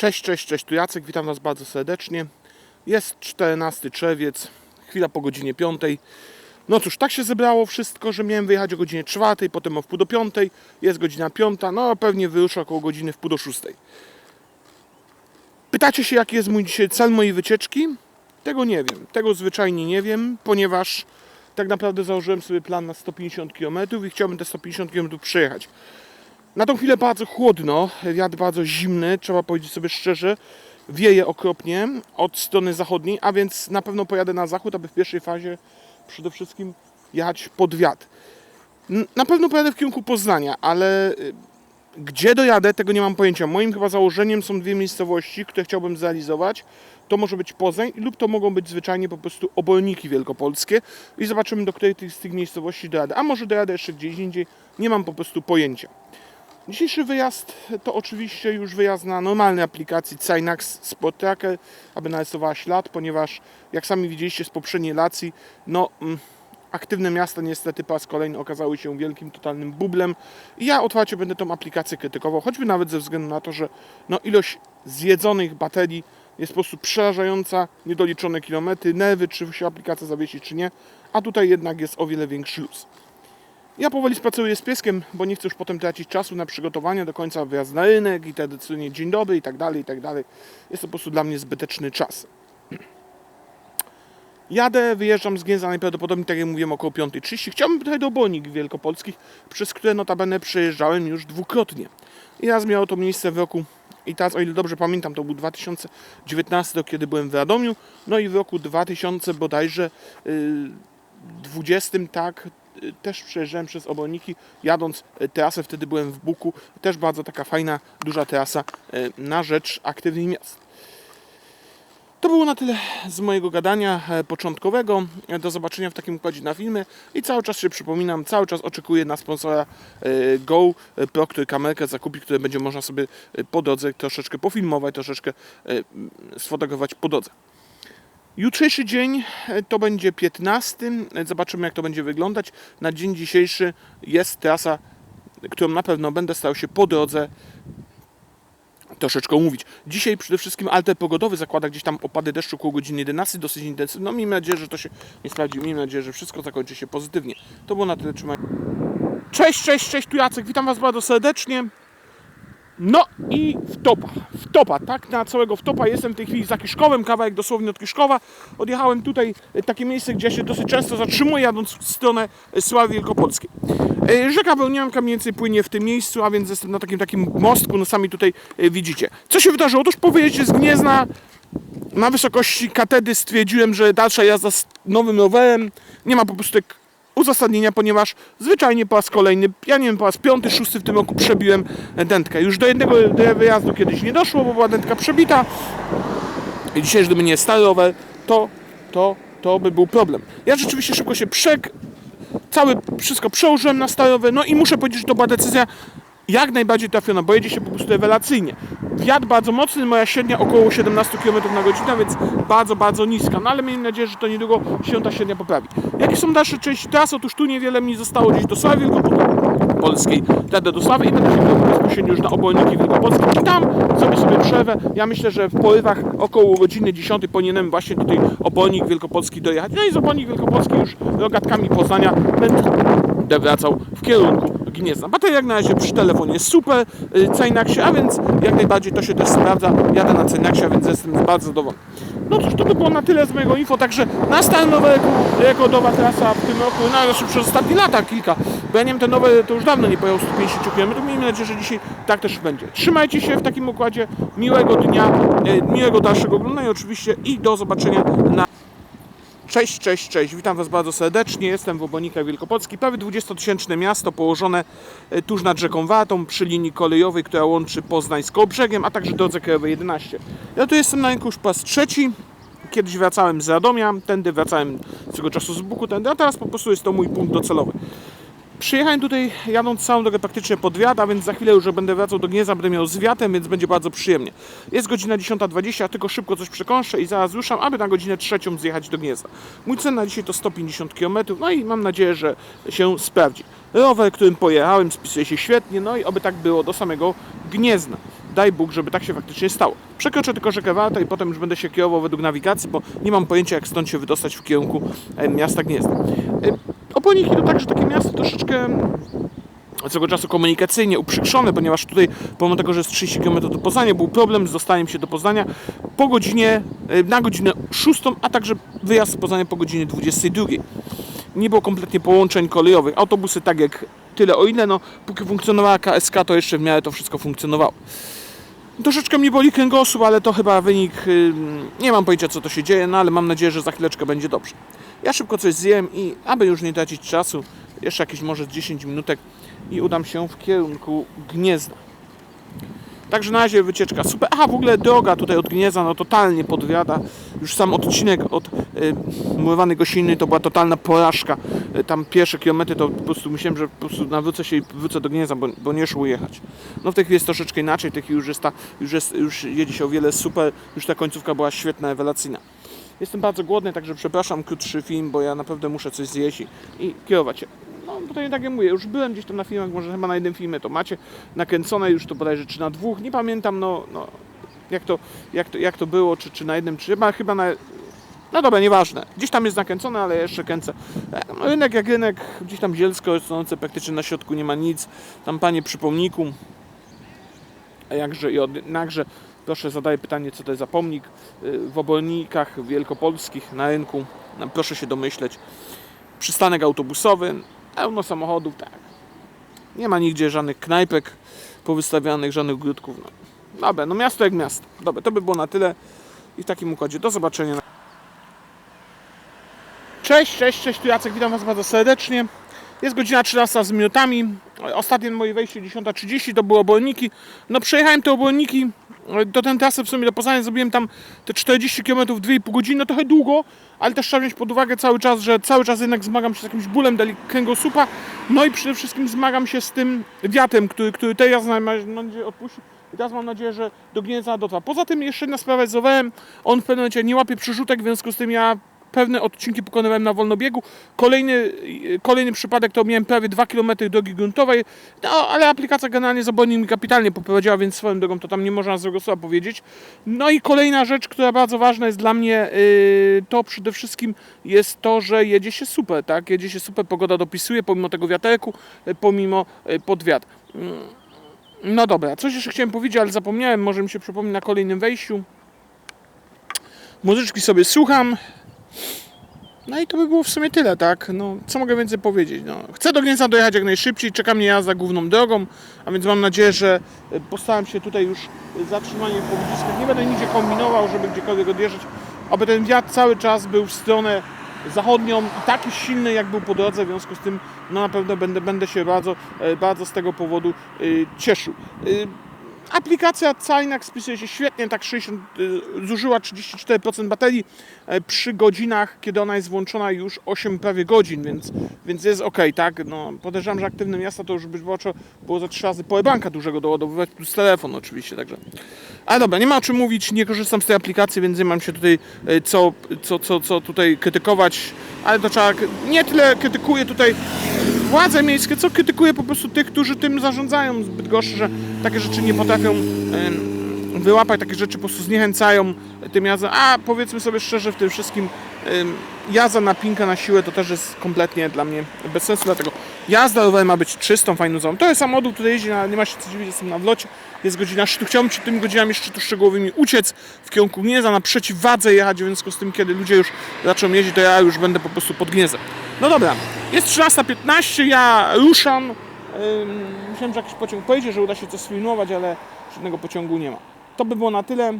Cześć, cześć, cześć, tu Jacek, witam Was bardzo serdecznie. Jest 14 czerwiec, chwila po godzinie 5. No cóż, tak się zebrało wszystko, że miałem wyjechać o godzinie 4, potem o wpół do 5, jest godzina 5, no pewnie wyruszę około godziny wpół do 6. Pytacie się, jaki jest mój dzisiaj cel mojej wycieczki? Tego nie wiem, tego zwyczajnie nie wiem, ponieważ tak naprawdę założyłem sobie plan na 150 km i chciałbym te 150 km przejechać. Na tą chwilę bardzo chłodno, wiatr bardzo zimny, trzeba powiedzieć sobie szczerze. Wieje okropnie od strony zachodniej, a więc na pewno pojadę na zachód, aby w pierwszej fazie przede wszystkim jechać pod wiatr. Na pewno pojadę w kierunku Poznania, ale y, gdzie dojadę, tego nie mam pojęcia. Moim chyba założeniem są dwie miejscowości, które chciałbym zrealizować. To może być Poznań lub to mogą być zwyczajnie po prostu oborniki wielkopolskie i zobaczymy, do której z tych miejscowości dojadę. A może dojadę jeszcze gdzieś indziej, nie mam po prostu pojęcia. Dzisiejszy wyjazd to oczywiście już wyjazd na normalnej aplikacji Cynax Spot Tracker, aby narysowała ślad, ponieważ jak sami widzieliście z poprzedniej relacji, no mm, aktywne miasta niestety po raz kolejny okazały się wielkim, totalnym bublem i ja otwarcie będę tą aplikację krytykował, choćby nawet ze względu na to, że no, ilość zjedzonych baterii jest po prostu przerażająca, niedoliczone kilometry, nerwy, czy się aplikacja zawiesi, czy nie, a tutaj jednak jest o wiele większy luz. Ja powoli spaceruję z pieskiem, bo nie chcę już potem tracić czasu na przygotowanie do końca wyjazd na rynek i tradycyjnie dzień dobry i tak dalej, i tak dalej. Jest to po prostu dla mnie zbyteczny czas. Jadę, wyjeżdżam z Gniezna najprawdopodobniej, tak jak mówiłem, około 5.30. Chciałbym trochę do Obornik Wielkopolskich, przez które notabene przejeżdżałem już dwukrotnie. I raz miało to miejsce w roku, i teraz o ile dobrze pamiętam, to był 2019, kiedy byłem w Radomiu, no i w roku 2000 bodajże yy, 20, tak, też przejeżdżałem przez Oborniki, jadąc y, trasę, wtedy byłem w Buku, też bardzo taka fajna, duża trasa y, na rzecz aktywnych miast. To było na tyle z mojego gadania e, początkowego. E, Do zobaczenia w takim układzie na filmy i cały czas się przypominam, cały czas oczekuję na sponsora e, Go e, Pro, który kamerkę zakupi, które będzie można sobie e, po drodze troszeczkę pofilmować, troszeczkę e, sfotografować po drodze. Jutrzejszy dzień e, to będzie 15. E, Zobaczymy, jak to będzie wyglądać. Na dzień dzisiejszy jest trasa, którą na pewno będę starał się po drodze troszeczkę omówić. Dzisiaj przede wszystkim alter pogodowy zakłada gdzieś tam opady deszczu około godziny 11, dosyć intensywne. No miejmy nadzieję, że to się nie sprawdzi. Miejmy nadzieję, że wszystko zakończy się pozytywnie. To było na tyle. Trzymaj. Cześć, cześć, cześć, tu Jacek. Witam Was bardzo serdecznie. No i wtopa, wtopa, tak na całego wtopa jestem w tej chwili za Kiszkowem, kawałek dosłownie od Kiszkowa. Odjechałem tutaj, e, takie miejsce, gdzie się dosyć często zatrzymuję, jadąc w stronę e, Sławy Wielkopolskiej. E, Rzeka Wełnianka mniej więcej płynie w tym miejscu, a więc jestem na takim takim mostku, no sami tutaj widzicie. Co się wydarzyło? Otóż po wyjeździe z Gniezna na wysokości katedy stwierdziłem, że dalsza jazda z nowym rowerem nie ma po prostu tak uzasadnienia, ponieważ zwyczajnie po raz kolejny, ja nie wiem, po raz piąty, szósty w tym roku przebiłem dętkę. Już do jednego wyjazdu kiedyś nie doszło, bo była dętka przebita. I dzisiaj, gdyby nie stary to, to, to by był problem. Ja rzeczywiście szybko się przek... Całe wszystko przełożyłem na starowe, no i muszę powiedzieć, że to była decyzja jak najbardziej trafiona, bo jedzie się po prostu rewelacyjnie. Wiatr bardzo mocny, moja średnia około 17 km na godzinę, więc bardzo, bardzo niska. No ale miejmy nadzieję, że to niedługo się ta średnia poprawi. Jakie są dalsze części trasy? Otóż tu niewiele mi zostało gdzieś do Sławy Wielkopolskiej. Jadę do Sławy i będę się bezpośrednio już na Oborniki Wielkopolskie i tam zrobię sobie przerwę. Ja myślę, że w porywach około godziny 10 powinienem właśnie tutaj Obornik Wielkopolski dojechać. No i z Obornik Wielkopolski już rogatkami Poznania będę wracał w kierunku Gniezna. Bateria jak na razie przy telefonie super, y, Cynaxie, a więc jak najbardziej to się też sprawdza. Jadę na Cynaxie, a więc jestem bardzo zadowolony. No cóż, to by było na tyle z mojego info, także na stałym nowe rekordowa trasa w tym roku, no przez ostatnie lata kilka, bo ja nie wiem, te nowe to już dawno nie pojechał 150 km, miejmy nadzieję, że dzisiaj tak też będzie. Trzymajcie się w takim układzie, miłego dnia, e, miłego dalszego oglądania oczywiście i do zobaczenia na Cześć, cześć, cześć. Witam Was bardzo serdecznie. Jestem w Obornikach Wielkopolskich. Prawie 20-tysięczne miasto położone e, tuż nad rzeką Wartą przy linii kolejowej, która łączy Poznań z Kołbrzegiem, a także drodze krajowej 11. Ja tu jestem na rynku już po raz trzeci. Kiedyś wracałem z Radomia, tędy wracałem swego czasu z Buku, tędy, a teraz po prostu jest to mój punkt docelowy. Przyjechałem tutaj jadąc całą drogę praktycznie pod wiatr, a więc za chwilę już będę wracał do Gniezna, będę miał z wiatem, więc będzie bardzo przyjemnie. Jest godzina 10.20, tylko szybko coś przekąszę i zaraz ruszam, aby na godzinę trzecią zjechać do Gniezna. Mój cen na dzisiaj to 150 km, no i mam nadzieję, że się sprawdzi. Rower, którym pojechałem, spisuje się świetnie, no i oby tak było do samego Gniezna. Daj Bóg, żeby tak się faktycznie stało. Przekroczę tylko rzekę Wartę i potem już będę się kierował według nawigacji, bo nie mam pojęcia jak stąd się wydostać w kierunku e, miasta Gniezna. Oponiki to także takie miasto troszeczkę swego czasu komunikacyjnie uprzykrzone, ponieważ tutaj, pomimo tego, że jest 30 km do Poznania, był problem z dostaniem się do Poznania po godzinie, e, na godzinę 6, a także wyjazd z Poznania po godzinie 22. Nie było kompletnie połączeń kolejowych. Autobusy tak jak tyle, o ile no, póki funkcjonowała KSK, to jeszcze w miarę to wszystko funkcjonowało. Troszeczkę mnie boli kręgosłup, ale to chyba wynik. Nie mam pojęcia, co to się dzieje, no ale mam nadzieję, że za chwileczkę będzie dobrze. Ja szybko coś zjem i aby już nie tracić czasu, jeszcze jakieś może 10 minutek i udam się w kierunku Gniezna. Także na razie wycieczka super. Aha, w ogóle droga tutaj od Gniezna no totalnie podwiada. Już sam odcinek od y, Gościny to była totalna porażka. Y, tam pierwsze kilometry to po prostu myślałem, że po prostu nawrócę się i wrócę do Gniezna, bo, bo nie szło jechać. No w tej chwili jest troszeczkę inaczej, w tej chwili już jest ta, już, jest, już jedzie się o wiele super, już ta końcówka była świetna, rewelacyjna. Jestem bardzo głodny, także przepraszam krótszy film, bo ja naprawdę muszę coś zjeść i, kierować się. No tutaj tak jak mówię, już byłem gdzieś tam na filmach, może chyba na jednym filmie to macie nakręcone już to bodajże czy na dwóch, nie pamiętam, no, no jak, to, jak, to, jak to było, czy, czy na jednym, czy chyba, chyba na... No dobra, nieważne. Gdzieś tam jest nakręcone, ale jeszcze kręcę. E, No, rynek jak rynek, gdzieś tam zielsko stojące praktycznie na środku nie ma nic. Tam panie przy pomniku. A jakże i od, jakże, proszę zadaję pytanie, co to jest za pomnik y, w obornikach wielkopolskich na rynku. No, proszę się domyśleć. Przystanek autobusowy, pełno samochodów, tak. Nie ma nigdzie żadnych knajpek powystawianych, żadnych ogródków. No. Dobra, no miasto jak miasto. Dobra, to by było na tyle i w takim układzie. Do zobaczenia. Cześć, cześć, cześć, tu Jacek, witam Was bardzo serdecznie. Jest godzina 13 z minutami. Ostatnie moje wejście 10.30 to były oborniki. No przejechałem te oborniki do ten trasy w sumie do Poznania, zrobiłem tam te 40 km w 2,5 godziny, no trochę długo, ale też trzeba wziąć pod uwagę cały czas, że cały czas jednak zmagam się z jakimś bólem kręgosłupa, no i przede wszystkim zmagam się z tym wiatem, który, który teraz mam nadzieję odpuścił. I teraz mam nadzieję, że do Gniezna dotrwa. Poza tym jeszcze jedna sprawa z. On w pewnym momencie nie łapie przerzutek, w związku z tym ja pewne odcinki pokonywałem na wolnobiegu. Kolejny, kolejny przypadek to miałem prawie 2 km drogi gruntowej, no ale aplikacja generalnie z obornik mi kapitalnie poprowadziła, więc swoją drogą to tam nie można złego słowa powiedzieć. No i kolejna rzecz, która bardzo ważna jest dla mnie, yy, to przede wszystkim jest to, że jedzie się super, tak? Jedzie się super, pogoda dopisuje, pomimo tego wiaterku, yy, pomimo yy, podwiat. Mm, No dobra, coś jeszcze chciałem powiedzieć, ale zapomniałem, może mi się przypomni na kolejnym wejściu. Muzyczki sobie słucham. No i to by było w sumie tyle, tak? No, co mogę więcej powiedzieć? No, chcę do Gniezna dojechać jak najszybciej, czeka mnie jazda główną drogą, a więc mam nadzieję, że e, postaram się tutaj już e, zatrzymanie w pobliskach. Nie będę nigdzie kombinował, żeby gdziekolwiek odjeżdżać, aby ten wiatr cały czas był w stronę zachodnią i taki silny jak był po drodze, w związku z tym no na pewno będę, będę się bardzo, e, bardzo z tego powodu cieszył. Aplikacja Cajnak spisuje się świetnie, tak 60, y, zużyła 34% baterii e, przy godzinach, kiedy ona jest włączona już 8 prawie godzin, więc, więc jest ok, tak? No, podejrzewam, że aktywne miasta to już być może było za 3 razy powerbanka dużego doładowywać, plus telefon oczywiście, także. Ale dobra, nie ma o czym mówić, nie korzystam z tej aplikacji, więc nie mam się tutaj e, co, co, co, co tutaj krytykować, ale to trzeba, nie tyle krytykuję tutaj władze miejskie, co krytykuje po prostu tych, którzy tym zarządzają zbyt gorzej, że takie rzeczy nie potrafią wyłapać, takie rzeczy po prostu zniechęcają tym jazdę. A powiedzmy sobie szczerze, w tym wszystkim jazda na pinkę, na siłę to też jest kompletnie dla mnie bez sensu, dlatego jazda rowerem ma być czystą, fajną zoną. To jest samochód, który jeździ, nie ma się co dziwić, jestem na wlocie, jest godzina szczytu. Chciałbym się tymi godzinami szczytu szczegółowymi uciec w kierunku Gniezna, na przeciwwadze jechać, w związku z tym, kiedy ludzie już zaczną jeździć, to ja już będę po prostu pod Gniezem. No dobra, jest 13.15, ja ruszam. Myślałem, że jakiś pociąg pojedzie, że uda się coś sfilmować, ale żadnego pociągu nie ma. To by było na tyle.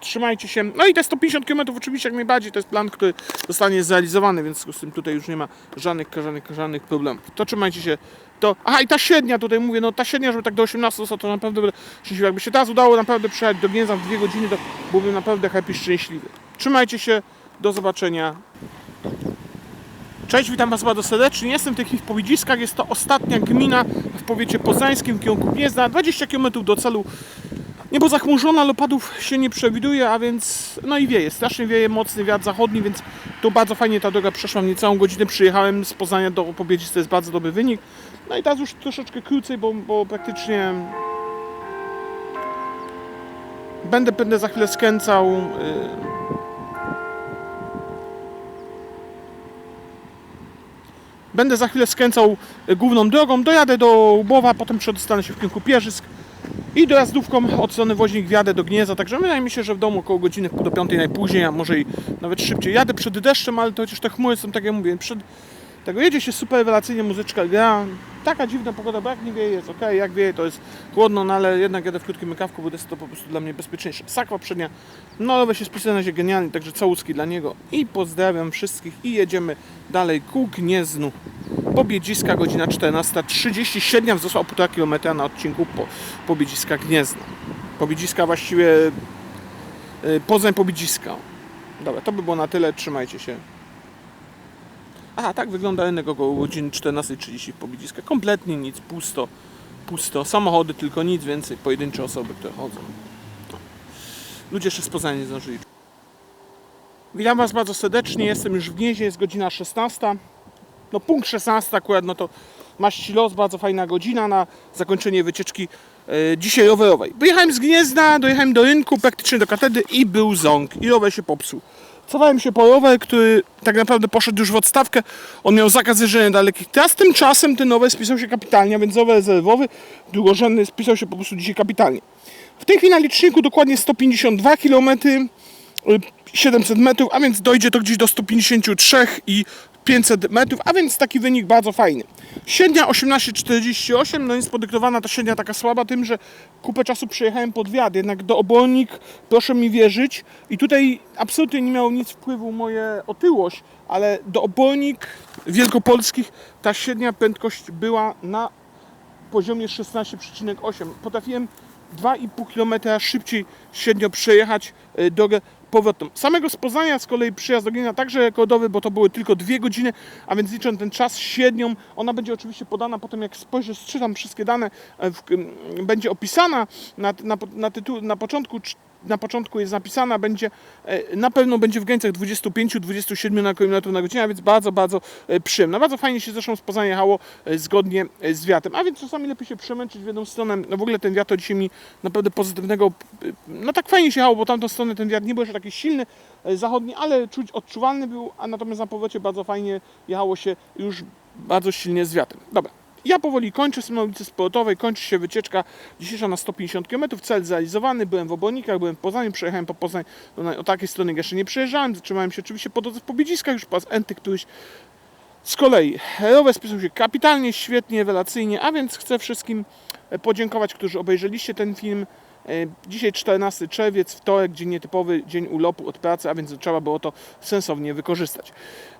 Trzymajcie się. No i te 150 km oczywiście jak najbardziej to jest plan, który zostanie zrealizowany, więc z tym tutaj już nie ma żadnych, żadnych, żadnych problemów. To trzymajcie się. To, aha i ta średnia tutaj mówię, no ta średnia, żeby tak do 18 zostało, to naprawdę będę szczęśliwy. Jakby się teraz udało naprawdę przyjechać do Gniezna w dwie godziny, to byłbym naprawdę happy, szczęśliwy. Trzymajcie się, do zobaczenia. Cześć, witam Was bardzo serdecznie. Jestem w w Powiedziskach. Jest to ostatnia gmina w powiecie poznańskim w kierunku Gniezna. 20 km do celu. Niebo zachmurzone, ale się nie przewiduje, a więc no i wieje. Strasznie wieje, mocny wiatr zachodni, więc tu bardzo fajnie ta droga przeszła. Niecałą godzinę przyjechałem z Poznania do Pobiedzic, to jest bardzo dobry wynik. No i teraz już troszeczkę krócej, bo, bo praktycznie będę, będę za chwilę skręcał. Yy, Będę za chwilę skręcał y, główną drogą, dojadę do Łubowa, potem przedostanę się w kierunku Pierzysk i dojazdówką od strony Woźnik wjadę do Gniezna, także wydaje mi się, że w domu około godziny do piątej najpóźniej, a może i nawet szybciej. Jadę przed deszczem, ale to chociaż te chmury są, tak jak mówię, przed tego jedzie się super rewelacyjnie, muzyczka gra, taka dziwna pogoda, bo jak nie wieje jest ok, jak wieje to jest chłodno, no ale jednak jadę w krótkim rękawku, bo jest to po prostu dla mnie bezpieczniejsze. Sakwa przednia, no rower się spisuje na się genialnie, także całuski dla niego i pozdrawiam wszystkich i jedziemy dalej ku Gnieznu. Pobiedziska, godzina 14.30, średnia wzrosła o 1,5 km na odcinku po Pobiedziska Gniezna. Pobiedziska właściwie yy, Poznań Pobiedziska. Dobra, to by było na tyle, trzymajcie się. Aha, tak wygląda rynek około godziny 14.30 w Pobiedziska. Kompletnie nic, pusto, pusto. Samochody tylko nic więcej, pojedyncze osoby, które chodzą. Ludzie jeszcze z Poznania nie zdążyli. Witam Was bardzo serdecznie, jestem już w Gnieźnie, jest godzina 16. No punkt 16 akurat, no to maści los, bardzo fajna godzina na zakończenie wycieczki e, dzisiaj rowerowej. Wyjechałem z Gniezna, dojechałem do rynku, praktycznie do katedry i był ząg i rower się popsuł. Cofałem się po rower, który tak naprawdę poszedł już w odstawkę. On miał zakaz jeżdżenia dalekich tras. Tymczasem ten rower spisał się kapitalnie, więc rower rezerwowy, drugorzędny, spisał się po prostu dzisiaj kapitalnie. W tej chwili na liczniku dokładnie 152 km, 700 metrów, a więc dojdzie to gdzieś do 153 i 500 metrów, a więc taki wynik bardzo fajny. Średnia 18,48, no jest podyktowana ta średnia taka słaba tym, że kupę czasu przejechałem pod wiatr, jednak do obornik, proszę mi wierzyć, i tutaj absolutnie nie miało nic wpływu moje otyłość, ale do obornik wielkopolskich ta średnia prędkość była na poziomie 16,8. Potrafiłem 2,5 km szybciej średnio przejechać y, drogę powrotną. Samego z Poznania z kolei przyjazd do Gniezna także rekordowy, bo to były tylko dwie godziny, a więc liczę ten czas średnią. Ona będzie oczywiście podana potem, jak spojrzę, sczytam wszystkie dane, e, w, będzie opisana na, na, na, tytuł, na początku na początku jest napisana, będzie e, na pewno będzie w granicach 25-27 na km na godzinę, a więc bardzo, bardzo e, przyjemna. Bardzo fajnie się zresztą Poznania jechało e, zgodnie z wiatrem, a więc czasami lepiej się przemęczyć w jedną stronę. No w ogóle ten wiatr dzisiaj mi naprawdę pozytywnego, no tak fajnie się jechało, bo tamtą stronę ten wiatr nie był jeszcze taki silny, zachodni, ale czuć odczuwalny był, a natomiast na powrocie bardzo fajnie jechało się już bardzo silnie z wiatrem. Dobra. Ja powoli kończę z ulicy Sportowej, kończy się wycieczka dzisiejsza na 150 km, cel zrealizowany, byłem w Obornikach, byłem w Poznaniu, przejechałem po Poznań, no, o takiej strony jeszcze nie przejeżdżałem, zatrzymałem się oczywiście po drodze w Pobiedziskach, już raz enty któryś. Z kolei rower spisał się kapitalnie, świetnie, rewelacyjnie, a więc chcę wszystkim e, podziękować, którzy obejrzeliście ten film. E, Dzisiaj 14 czerwiec, wtorek, dzień nietypowy, dzień urlopu od pracy, a więc trzeba było to sensownie wykorzystać.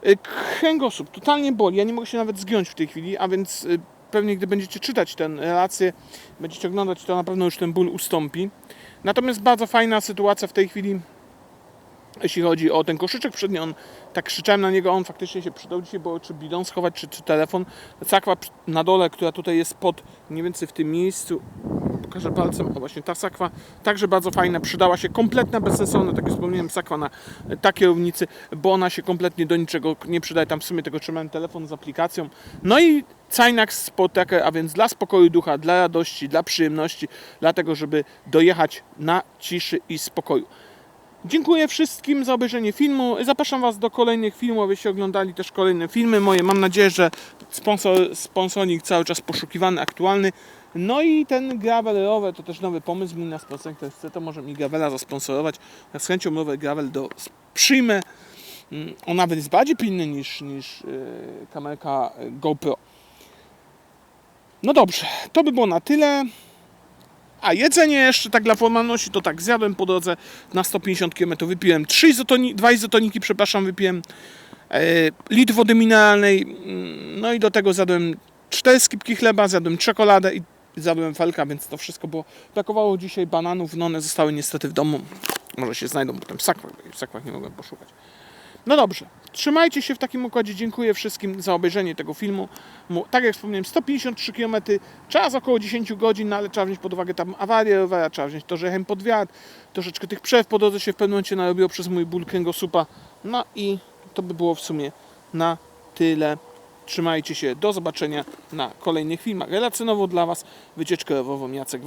E, Kręgosłup totalnie boli, ja nie mogę się nawet zgiąć w tej chwili, a więc pewnie gdy będziecie czytać tę relację, będziecie oglądać, to na pewno już ten ból ustąpi. Natomiast bardzo fajna sytuacja w tej chwili, jeśli chodzi o ten koszyczek przedni, on tak krzyczałem na niego, on faktycznie się przydał dzisiaj, bo czy bidon schować, czy, czy telefon. Sakwa na dole, która tutaj jest pod, mniej więcej w tym miejscu, pokażę palcem, o właśnie ta sakwa, także bardzo fajna, przydała się, kompletna, bezsensowna, tak jak wspomniałem, sakwa na ta kierownicy, bo ona się kompletnie do niczego nie przydaje, tam w sumie tego trzymałem telefon z aplikacją. No i Cynax Sportaker, a więc dla spokoju ducha, dla radości, dla przyjemności, dlatego żeby dojechać na ciszy i spokoju. Dziękuję wszystkim za obejrzenie filmu. Zapraszam Was do kolejnych filmów, abyście oglądali też kolejne filmy moje. Mam nadzieję, że sponsor, sponsoring cały czas poszukiwany, aktualny. No i ten gravel rower to też nowy pomysł mój na sponsoring, kto chce, to może mi gravela zasponsorować. Ja z chęcią rower gravel do, przyjmę. Mm, On nawet jest bardziej pilny niż, niż yy, kamerka GoPro. No dobrze, to by było na tyle. A jedzenie jeszcze tak dla formalności, to tak zjadłem po drodze na 150 km, wypiłem 3 izotoni, 2 izotoniki, przepraszam, wypiłem e, litr wody mineralnej, mm, no i do tego zjadłem 4 skipki chleba, zjadłem czekoladę i zjadłem felka, więc to wszystko było. Brakowało dzisiaj bananów, no one zostały niestety w domu. Może się znajdą potem w sakwach, w sakwach nie mogłem poszukać. No dobrze, Trzymajcie się w takim układzie. Dziękuję wszystkim za obejrzenie tego filmu. Mu- Tak jak wspomniałem, 153 km, czas około 10 godzin, no ale trzeba wziąć pod uwagę tam awarię rowera, trzeba wziąć to, że jechałem pod wiatr, troszeczkę tych przerw po drodze się w pewnym momencie narobiło przez mój ból kręgosłupa. No i to by było w sumie na tyle. Trzymajcie się, do zobaczenia na kolejnych filmach. Relacjonowo dla Was wycieczkę rowową Jacek